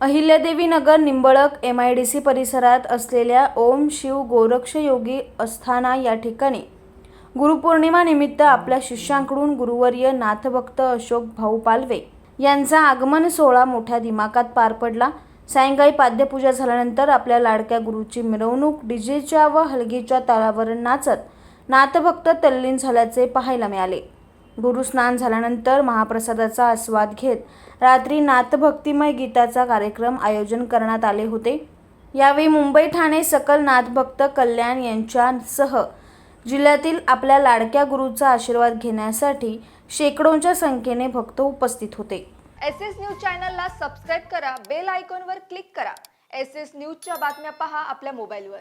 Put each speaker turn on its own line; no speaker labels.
Ahilyadevi Nagar Nimblak M I D C परिसरात असलेल्या ओम शिव गोरक्ष योगी अस्थाना या ठिकाणी गुरुपौर्णिमानिमित्त आपल्या शिष्यांकडून गुरुवर्य नाथभक्त अशोक भाऊ पालवे यांचा आगमन सोहळा मोठ्या दिमाकात पार पडला. सायंकाळी पाद्यपूजा झाल्यानंतर आपल्या लाडक्या गुरुची मिरवणूक डीजेच्या व हलगीच्या तालावर नाचत नाथभक्त तल्लीन झाल्याचे पाहायला मिळाले. गुरुस्नान झाल्यानंतर महाप्रसादाचा आस्वाद घेत रात्री नाथभक्तिमय गीताचा कार्यक्रम आयोजन करण्यात आले होते. यावेळी मुंबई ठाणे सकल नाथभक्त कल्याण यांच्यासह जिल्ह्यातील आपल्या लाडक्या गुरुचा आशीर्वाद घेण्यासाठी शेकडोंच्या संख्येने भक्त उपस्थित होते.
एस एस न्यूज चॅनलला सबस्क्राईब करा बेल आयकॉनवर क्लिक करा. एस एस न्यूजच्या बातम्या पहा आपल्या मोबाईलवर.